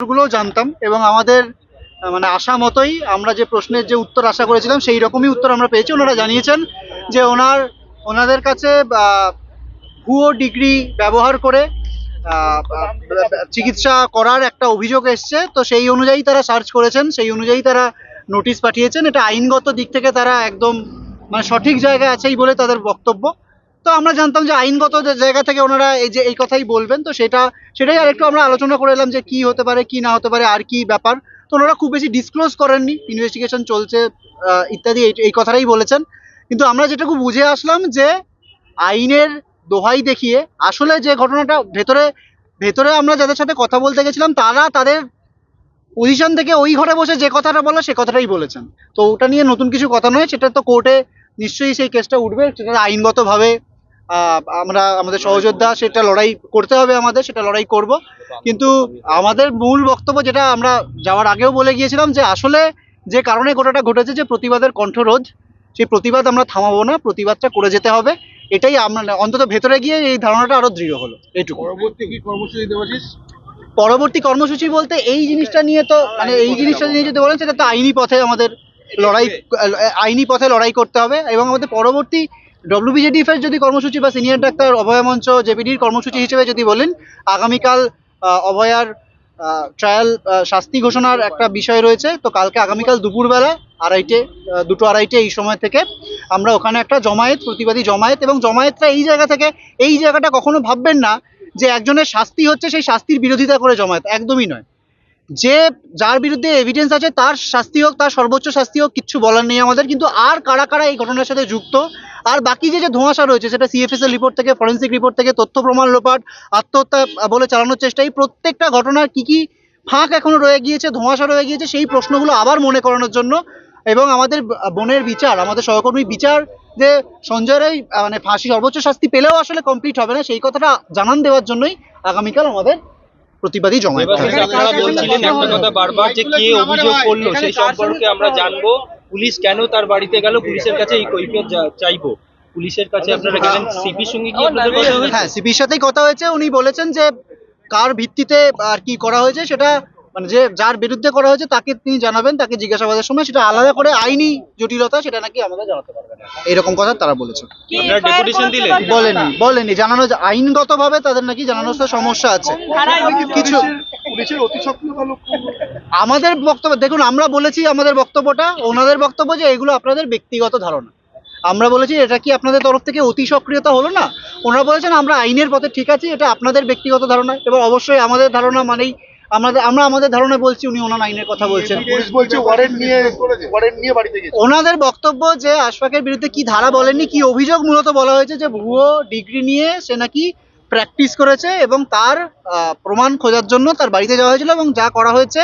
গুলো জানতাম এবং আমাদের মানে আশা মতোই আমরা যে প্রশ্নের যে উত্তর আশা করেছিলাম, সেই রকমই উত্তর আমরা পেয়েছি। ওনারা জানিয়েছেন যে ওনার, ওনাদের কাছে ভুয়ো ডিগ্রি ব্যবহার করে চিকিৎসা করার একটা অভিযোগ এসছে। তো সেই অনুযায়ী তারা সার্চ করেছেন, সেই অনুযায়ী তারা নোটিশ পাঠিয়েছেন। এটা আইনগত দিক থেকে তারা একদম মানে সঠিক জায়গায় আছেই বলে তাদের বক্তব্য। তো আমরা জানতাম যে আইনগত জায়গা থেকে ওনারা এই যে এই কথাই বলবেন, তো সেটা, সেটাই আরেকটু আমরা আলোচনা করে এলাম যে কি হতে পারে, কি না হতে পারে, আর কি ব্যাপার। তো ওনারা খুব বেশি ডিসক্লোজ করেননি ইনভেস্টিগেশন চলছে ইত্যাদি, এই- কথাটাই বলেছেন। কিন্তু আমরা যেটুকু বুঝে আসলাম যে আইনের দোহাই দেখিয়ে আসলে যে ঘটনাটা ভেতরে ভেতরে আমরা যাদের সাথে কথা বলতে গেছিলাম, তারা তাদের পজিশন থেকে ওই ঘরে বসে যে কথাটা বলা, সে কথাটাই বলেছেন। তো ওটা নিয়ে নতুন কিছু কথা নয়, সেটা তো কোর্টে নিশ্চয়ই সেই কেসটা উঠবে, সেটা আইনগতভাবে আমরা আমাদের সহযোদ্ধা সেটা লড়াই করতে হবে আমাদের সেটা লড়াই করব। কিন্তু আমাদের মূল বক্তব্য যেটা আমরা যাওয়ার আগেও বলে গিয়েছিলাম যে আসলে যে কারণে গোটাটা ঘটেছে যে প্রতিবাদের কণ্ঠরোধ সেই প্রতিবাদ আমরা থামাবো না প্রতিবাদটা করে যেতে হবে। এটাই আমরা অন্তত ভেতরে গিয়ে এই ধারণাটা আরও দৃঢ় হলো। এইটুকু। পরবর্তী কি কর্মসূচি দেওয়াছিস পরবর্তী কর্মসূচি বলতে এই জিনিসটা নিয়ে তো মানে এই জিনিসটা নিয়ে যদি বলেন সেটা তো আইনি পথে আমাদের লড়াই আইনি পথে লড়াই করতে হবে এবং আমাদের পরবর্তী ডব্লিউবিজেডিএফ এর যদি কর্মসূচি বা সিনিয়র ডাক্তার অভয় মঞ্চ জেপিডির কর্মসূচি হিসেবে যদি বলেন, আগামীকাল অভয়ার ট্রায়াল শাস্তি ঘোষণার একটা বিষয় রয়েছে। তো কালকে আগামীকাল দুপুরবেলা আড়াইটে দুটো আড়াইটে এই সময় থেকে আমরা ওখানে একটা জমায়েত, প্রতিবাদী জমায়েত এবং জমায়েতটা এই জায়গা থেকে এই জায়গাটা কখনো ভাববেন না যে একজনের শাস্তি হচ্ছে সেই শাস্তির বিরোধিতা করে জমায়েত। একদমই নয়। যে যার বিরুদ্ধে এভিডেন্স আছে, তার শাস্তি হোক, তার সর্বোচ্চ শাস্তি হোক, কিচ্ছু বলার নেই আমাদের। কিন্তু আর কারা কারা এই ঘটনার সাথে যুক্ত আর বাকি যে যে ধোঁয়াশা রয়েছে সেটা সিএফএস এর রিপোর্ট থেকে ফরেন্সিক রিপোর্ট থেকে তথ্য প্রমাণ লোপাট আত্মহত্যা বলে চালানোর চেষ্টা এই প্রত্যেকটা ঘটনার কি কি ফাঁক এখনও রয়ে গিয়েছে ধোঁয়াশা রয়ে গিয়েছে সেই প্রশ্নগুলো আবার মনে করানোর জন্য এবং আমাদের বোনের বিচার আমাদের সহকর্মী বিচার যে সঞ্জয় রায় মানে ফাঁসি সর্বোচ্চ শাস্তি পেলেও আসলে কমপ্লিট হবে না সেই কথাটা জানান দেওয়ার জন্যই আগামীকাল আমাদের প্রতিবাদী দেবাশিস আপনারা বলছিলেন একটা কথা বারবার যে কে অভিযোগ করল সেই সম্পর্কে আমরা জানব। পুলিশ কেন তার বাড়িতে গেল? পুলিশের কাছে এই কৈফিয়ত চাইব। পুলিশের কাছে আপনারা গেলেন সিপির সঙ্গে কি আপনাদের কথা হয়েছে? হ্যাঁ সিপির সাথেই কথা হয়েছে। উনি বলেছেন যে কার ভিত্তিতে আর কি করা হয়েছে সেটা মানে যে যার বিরুদ্ধে করা হয়েছে তাকে তিনি জানাবেন তাকে জিজ্ঞাসাবাদের সময়। সেটা আলাদা করে আইনি জটিলতা সেটা নাকি আমাদের জানাতে পারবেন না। এরকম কথা তারা বলেছে। আপনারা ডেপুটেশন দিলেন? বলেনি বলেনি। জানানো যে আইনগতভাবে তাদের নাকি জানানোর সমস্যা আছে। কিছু পুলিশের অতি আমাদের বক্তব্য দেখুন আমরা বলেছি আমাদের বক্তব্যটা ওনাদের বক্তব্য যে এগুলো আপনাদের ব্যক্তিগত ধারণা। আমরা বলেছি এটা কি আপনাদের তরফ থেকে অতি সক্রিয়তা হলো না? ওনারা বলেছেন আমরা আইনের পথে ঠিক আছি এটা আপনাদের ব্যক্তিগত ধারণা। এবার অবশ্যই আমাদের ধারণা মানেই আমাদের আমরা আমাদের ধারণা বলছি উনি ওনার আইনের কথা বলছেন। পুলিশ বলছে ওয়ারেন্ট নিয়ে ওয়ারেন্ট নিয়ে বাড়িতে গেছে। ওনাদের বক্তব্য যে আশফাকের বিরুদ্ধে কি ধারা বলেননি কি অভিযোগ মূলত বলা হয়েছে যে ভুয়ো ডিগ্রি নিয়ে সে নাকি প্র্যাকটিস করেছে এবং তার প্রমাণ খোঁজার জন্য তার বাড়িতে যাওয়া হয়েছিল এবং যা করা হয়েছে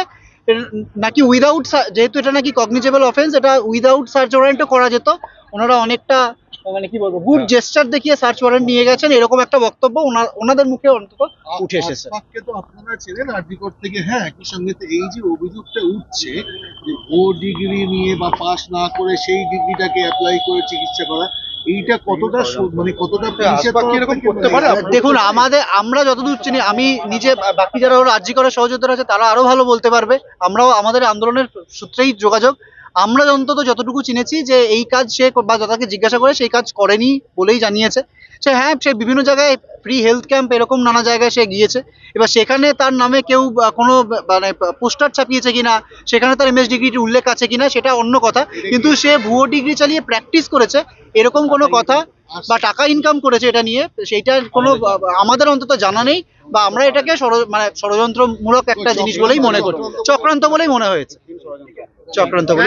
নাকি উইদাউট যেহেতু এটা নাকি কগনিজেবল অফেন্স এটা উইদাউট সার্চ ওয়ারেন্টও করা যেত। ওনারা অনেকটা মানে কি বলব গুড জেস্টার দেখিয়ে সার্চ ওয়ারেন্ট নিয়ে গেছেন। এরকম একটা বক্তব্য ওনা- ওনাদের মুখে অন্তত উঠে এসেছে। তো আপনারা ছিলেন আরজিকর থেকে হ্যাঁ একই সঙ্গে তো এই যে অভিযোগটা উঠছে যে ও ডিগ্রি নিয়ে বা পাস না করে সেই ডিগ্রিটাকে অ্যাপ্লাই করে চিকিৎসা করা এইটা কতটা মানে কতটা পুলিশের করতে পারে? দেখুন আমাদের আমরা যতদূর চিনি আমি নিজে বাকি যারা রাজ্য করার সহযোগিতা আছে তারা আরও ভালো বলতে পারবে। আমরাও আমাদের আন্দোলনের সূত্রেই যোগাযোগ। আমরা অন্তত যতটুকু চিনেছি যে এই কাজ সে বা যাদেরকে জিজ্ঞাসা করে সেই কাজ করেনি বলেই জানিয়েছে। সে হ্যাঁ সে বিভিন্ন জায়গায় ফ্রি হেলথ ক্যাম্প এরকম নানা জায়গায় সে গিয়েছে। এবার সেখানে তার নামে কেউ কোনো মানে পোস্টার ছাপিয়েছে কিনা সেখানে তার এমএস ডিগ্রির উল্লেখ আছে কিনা সেটা অন্য কথা। কিন্তু সে ভুয়ো ডিগ্রি চালিয়ে প্র্যাকটিস করেছে এরকম কোনো কথা বা টাকা ইনকাম করেছে এটা নিয়ে সেইটার কোনো আমাদের অন্তত জানা নেই বা আমরা এটাকে মানে ষড়যন্ত্রমূলক একটা জিনিস বলেই মনে করি। চক্রান্ত বলেই মনে হয়েছে। চক্রান্ত বলেই